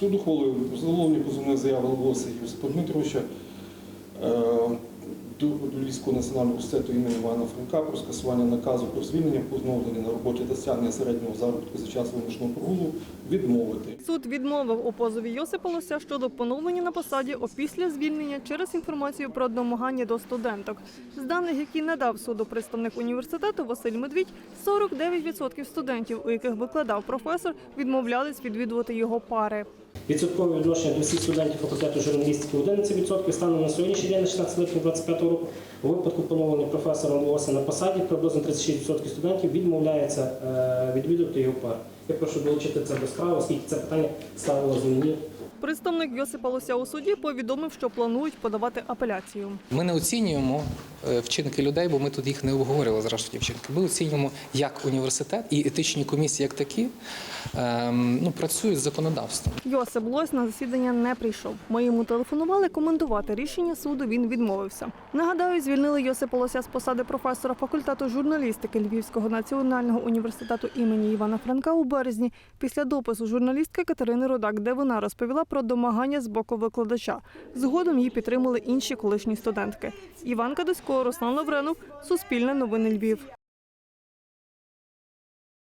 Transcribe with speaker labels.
Speaker 1: Суд ухвалив задоволення позовної заяви Лоса Юсипа Дмитровича е, до Львівського національного університету імені Івана Франка про скасування наказу про звільнення, поновлення на роботі та стягнення середнього заробітку за час вимушеного прогулу відмовити.
Speaker 2: Суд відмовив у позові Йосипа Лося щодо поновлення на посаді опісля звільнення через інформацію про домагання до студенток. З даних, які надав суду представник університету Василь Медвідь, 49% студентів, у яких викладав професор, відмовлялись відвідувати його пари.
Speaker 3: Відсоткове відношення до всіх студентів факультету журналістики 11%. Станом на сьогоднішній день, на 16 липня 2025 року, у випадку поновлення професором Лоса на посаді, приблизно 36% студентів відмовляється е, відвідувати його пар. Я прошу долучити це до справи, оскільки це питання ставило мені
Speaker 2: Представник Йосипа Лося у суді повідомив, що планують подавати апеляцію.
Speaker 4: Ми не оцінюємо вчинки людей, бо ми тут їх не обговорювали зрештою ті вчинки. Ми оцінюємо як університет і етичні комісії, як такі ем, ну, працюють з законодавством.
Speaker 2: Йосип Лось на засідання не прийшов. Ми йому телефонували коментувати рішення суду. Він відмовився. Нагадаю, звільнили Йосипа Лося з посади професора факультету журналістики Львівського національного університету імені Івана Франка у березні після допису журналістки Катерини Рудак, де вона розповіла про домагання з боку викладача. Згодом її підтримали інші колишні студентки. Іван Кадусько, Руслан Лавренов, Суспільне новини Львів.